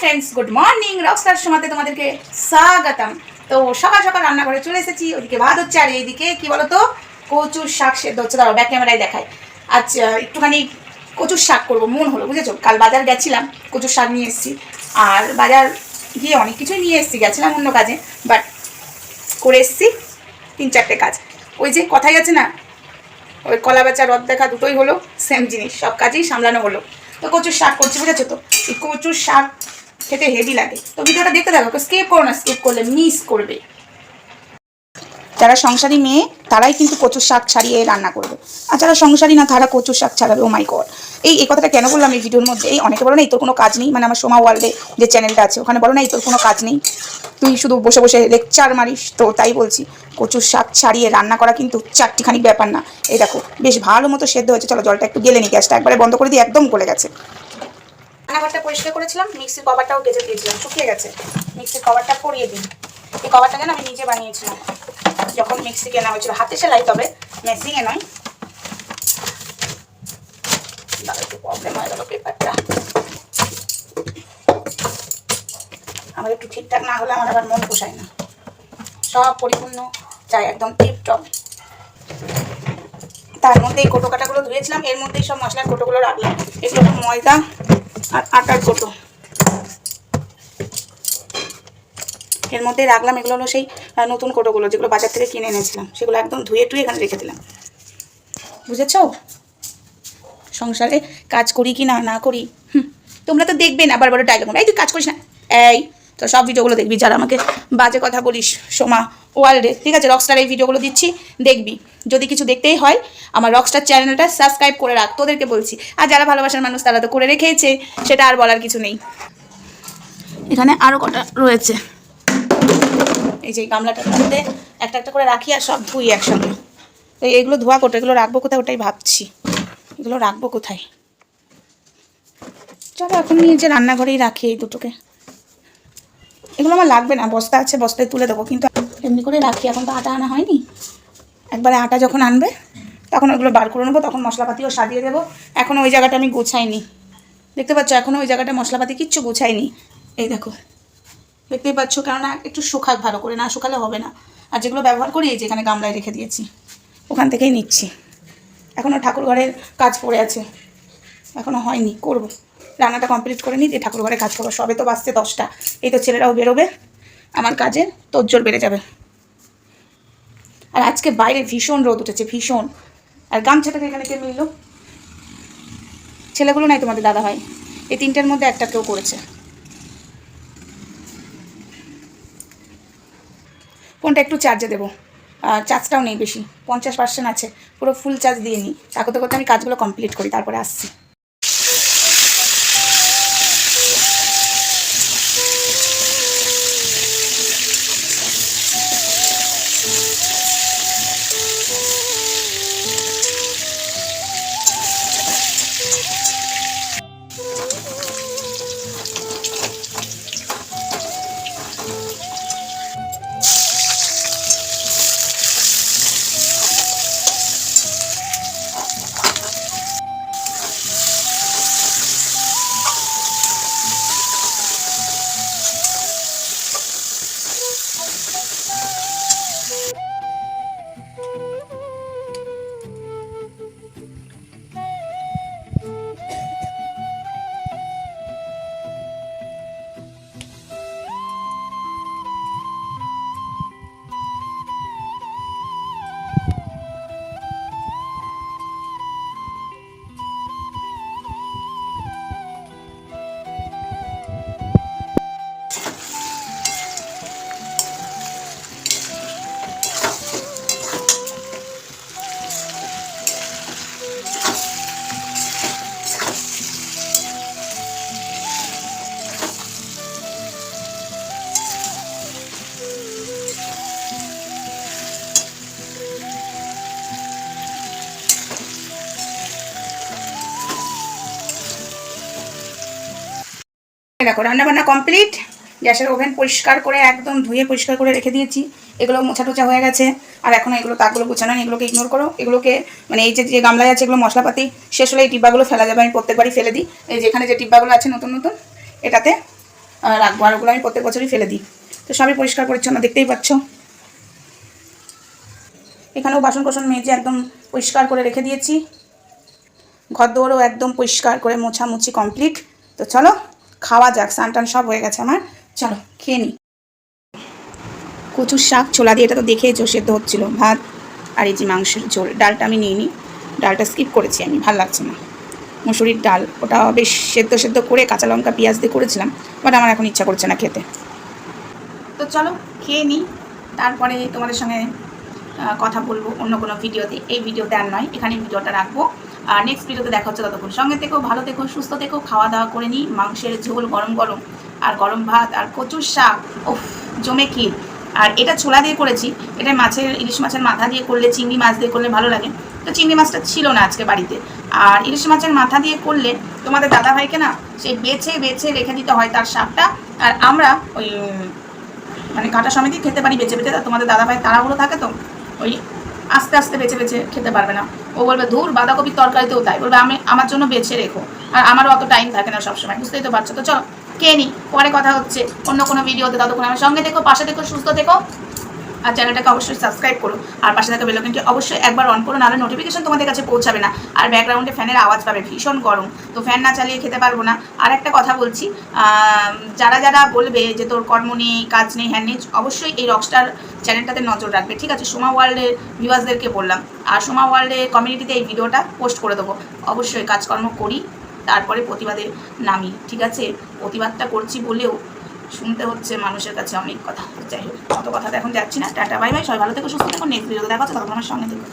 Friends, good morning, rockstar সময়তে তোমাদেরকে স্বাগতম। তো সকাল সকাল রান্না করে চলে এসেছি, ওদিকে ভাত হচ্ছে, আর এইদিকে কি বলতো, কচুর শাক সেদ্ধ হচ্ছে। দাঁড়াও ব্যাক ক্যামেরায় দেখায় আচ্ছা একটুখানি কচুর শাক করব, মন হলো, বুঝেছ? কাল বাজার গেছিলাম, কচুর শাক নিয়ে এসেছি। আর বাজার গিয়ে অনেক কিছুই নিয়ে এসেছি, গেছিলাম অন্য কাজে বাট করে এসেছি তিন চারটে কাজ। ওই যে কথাই আছে না, ওই কলা বেচা রদ দেখা দুটোই হলো সেম জিনিস, সব কাজেই সামলানো হলো। তো কচুর শাক করছি, বুঝেছ তো? এই কচুর শাক খেতে হেভি লাগে। তো ভিডিওটা দেখতে থাকো স্কিপ করো না স্কিপ করলে মিস করবে। যারা সংসারী মেয়ে, তারাই কিন্তু কচুর শাক ছাড়িয়ে রান্না করবে। আর যারা সংসারী না, তারা কচুর শাক ছাড়াবে ও মাই গড এই এই কথাটা কেন বললাম এই ভিডিওর মধ্যে? এই অনেকে বলো না, এই তোর কোনো কাজ নেই? মানে আমার সোমা ওয়ার্ল্ডে যে চ্যানেলটা আছে, ওখানে বলো না, এই তোর কোনো কাজ নেই? তুই শুধু বসে বসে লেকচার মারিস, তো তাই বলছি। কচুর শাক ছাড়িয়ে রান্না করা কিন্তু চারটিখানি ব্যাপার না। এই দেখো, বেশ ভালো মতো সেদ্ধ হয়েছে। চলো জলটা একটু গেলে নি, গ্যাসটা একবারে বন্ধ করে দিয়ে একদম গলে গেছে। রান্নাঘরটা পরিষ্কার করেছিলাম, মিক্সির কভারটাও গেজে দিয়েছিলাম, শুকিয়ে গেছে। মিক্সির কভারটা পরিয়ে দিই। এই কভারটা যেন আমি নিজে বানিয়েছিলাম। যখন মিক্সি কেনা হয়েছিল, হাতে সেলাই, তবে মেশিনে নয়। একটু প্রবলেম হয়ে গেল পেপারটা আমার একটু ঠিকঠাক না হলে আমার আবার মন পোষায় না। সব পরিপূর্ণ চাই একদম টিপটপ তার মধ্যে এই কোটো কাটাগুলো ধুয়েছিলাম, এর মধ্যেই সব মশলার কোটোগুলো রাখলাম। এগুলো ময়দা আর আটার কোটো এর মধ্যে রাখলাম, এগুলো হলো সেই নতুন কোটোগুলো যেগুলো বাজার থেকে কিনে এনেছিলাম। সেগুলো একদম ধুয়ে টুয়ে এখানে রেখে দিলাম। বুঝেছ? সংসারে কাজ করি কি না না করি? তোমরা তো দেখবে না বারবার ডায়লগ এই তুই কাজ করিস না। এই তো সব ভিডিওগুলো দেখবি। যারা আমাকে বাজে কথা বলিস, সোমা ওয়ার্ল্ডে ঠিক আছে রকস্টার এই ভিডিওগুলো দিচ্ছি, দেখবি। যদি কিছু দেখতেই হয়, আমার রকস্টার চ্যানেলটা সাবস্ক্রাইব করে রাখ, তোদেরকে বলছি। আর যারা ভালোবাসার মানুষ, তারা তো করে রেখেছে, সেটা আর বলার কিছু নেই। এখানে আরও কটা রয়েছে। এই যে গামলাটার মধ্যে একটা একটা করে রাখি আর সব ধুই একসঙ্গে। তো এইগুলো ধোয়া কোটা এগুলো রাখব কোথায় ওটাই ভাবছি। এগুলো রাখব কোথায়? চলো এখন নিয়ে যে রান্নাঘরেই রাখি এই দুটোকে। এগুলো আমার লাগবে না, বস্তা আছে, বস্তায় তুলে দেবো, কিন্তু করে রাখি, এখন তো আটা আনা হয়নি। একবারে আটা যখন আনবে, তখন ওগুলো বার করে নেব, তখন মশলাপাতিও সাজিয়ে দেবো। এখন ওই জায়গাটা আমি গুছাইনি। দেখতে পাচ্ছ এখনও ওই জায়গাটা মশলাপাতি কিচ্ছু গুছাইনি। এই দেখো, দেখতেই পাচ্ছ, কেননা একটু শুকাক ভালো করে, না শুকালে হবে না। আর যেগুলো ব্যবহার করি, এই যে এখানে গামলায় রেখে দিয়েছি, ওখান থেকেই নিচ্ছি। এখনও ঠাকুর ঘরের কাজ পড়ে আছে। এখনও হয়নি, করব। রান্নাটা কমপ্লিট করে নিই, দিয়ে ঠাকুর ঘরে কাজ করব। সবে তো বাজছে দশটা, এই তো ছেলেরাও বেরোবে, আমার কাজে তোজ্জোর বেড়ে যাবে। আর আজকে বাইরে ভীষণ রোদ উঠেছে, ভীষণ। আর গামছাটাকে এখানে কে মিলল? ছেলেগুলো নাই তোমাদের দাদা হয় এই তিনটের মধ্যে একটা কেউ করেছে। ফোনটা একটু চার্জে দেবো। চার্জটাও নেই বেশি, পঞ্চাশ পার্সেন্ট আছে। পুরো ফুল চার্জ দিয়ে নিই। তা করতে করতে আমি কাজগুলো কমপ্লিট করি, তারপরে আসছি। দেখো, রান্নাবান্না কমপ্লিট গ্যাসের ওভেন পরিষ্কার করে, একদম ধুয়ে পরিষ্কার করে রেখে দিয়েছি। এগুলো মোছা টোচা হয়ে গেছে। আর এখন এগুলো তাকগুলো গুছানো এগুলোকে ইগনোর করো। এগুলোকে মানে এই যে যে গামলায় আছে এগুলো মশলাপাতি, শেষ হলে এই টিব্বাগুলো ফেলা যাবে। আমি প্রত্যেকবারই ফেলে দিই। এই যেখানে যে টিব্বাগুলো আছে নতুন নতুন, এটাতে রাখব। আর ওগুলো আমি প্রত্যেক বছরই ফেলে দিই। তো সবই পরিষ্কার পরিচ্ছন্ন, দেখতেই পাচ্ছ। এখানেও বাসন কোসন মেজে একদম পরিষ্কার করে রেখে দিয়েছি। ঘর দৌড়ও একদম পরিষ্কার করে মোছামুছি কমপ্লিট তো চলো খাওয়া যাক স্নান সব হয়ে গেছে আমার। চলো, খেয়ে নিই কচুর শাক, ছোলা দিয়ে এটা তো দেখেইছো, সেদ্ধ হচ্ছিল ভাত আর এই যে মাংসের ঝোল। ডালটা আমি নিয়ে নিই ডালটা স্কিপ করেছি আমি, ভালো লাগছে না। মুসুরির ডাল, ওটা বেশ সেদ্ধ সেদ্ধ করে কাঁচা লঙ্কা, পেঁয়াজ দিয়ে করেছিলাম, বাট আমার এখন ইচ্ছা করছে না খেতে। তো চলো, খেয়ে নিই তারপরে তোমাদের সঙ্গে কথা বলব অন্য কোনো ভিডিওতে। এই ভিডিওতে আর নয় এখানে ভিডিওটা রাখব। নেক্সট ভিডিওতে দেখা হচ্ছে ততক্ষণ। সঙ্গে থেকেও ভালো থেকো, সুস্থ থেকো, খাওয়া দাওয়া করে নিই, মাংসের ঝোল গরম গরম, আর গরম ভাত, আর কচুর শাক ওফ জমে ক্ষীর আর এটা ছোলা দিয়ে করেছি, এটা মাছের, ইলিশ মাছের মাথা দিয়ে করলে, চিংড়ি মাছ দিয়ে করলে ভালো লাগে। তো চিংড়ি মাছটা ছিল না আজকে বাড়িতে। আর ইলিশ মাছের মাথা দিয়ে করলে, তোমাদের দাদা ভাইকে না সেই বেছে বেছে রেখে দিতে হয় তার শাকটা। আর আমরা ওই মানে কাটা সমেতই খেতে পারি, বেছে বেছে। তোমাদের দাদা ভাই তাড়াহুড়ো থাকে তো, ওই আস্তে আস্তে বেছে বেছে খেতে পারবে না। ও বলবে, ধুর, বাঁধাকপির তরকারিতেও তাই। বলবে, আমি, আমার জন্য বেছে রেখো। আর আমারও অত টাইম থাকে না সবসময়, বুঝতেই তো পারছ। তো চলো কে নি, পরে কথা হচ্ছে। অন্য কোনো ভিডিওতে ততক্ষণ আমার সঙ্গে দেখো পাশে দেখো সুস্থ থেকো। আর চ্যানেলটাকে অবশ্যই সাবস্ক্রাইব করো। আর পাশে থাকা বেলকনটি অবশ্যই একবার অন করো, নাহলে নোটিফিকেশন তোমাদের কাছে পৌঁছাবে না। আর ব্যাকগ্রাউন্ডে ফ্যানের আওয়াজ পাবে, ভীষণ গরম। তো ফ্যান না চালিয়ে খেতে পারব না। আর একটা কথা বলছি যারা যারা বলবে যে তোর কর্ম নেই, কাজ নেই হ্যান নেই, অবশ্যই এই রকস্টার চ্যানেলটাতে নজর রাখবে। ঠিক আছে, সোমা ওয়ার্ল্ডের ভিউয়ার্সদেরকে বললাম। আর সোমা ওয়ার্ল্ডের কমিউনিটিতে এই ভিডিওটা পোস্ট করে দেবো। অবশ্যই কাজকর্ম করি, তারপরে প্রতিবাদে নামি। ঠিক আছে, প্রতিবাদটা করছি বলেও শুনতে হচ্ছে মানুষের কাছে অনেক কথা। যাই হোক, অত কথা এখন যাচ্ছি না। Tata, bye bye. সবাই ভালো থেকো, সুস্থ থেকো। নেক্সট ভিডিওতে দেখা হচ্ছে। তখন আমার সঙ্গে থেকো।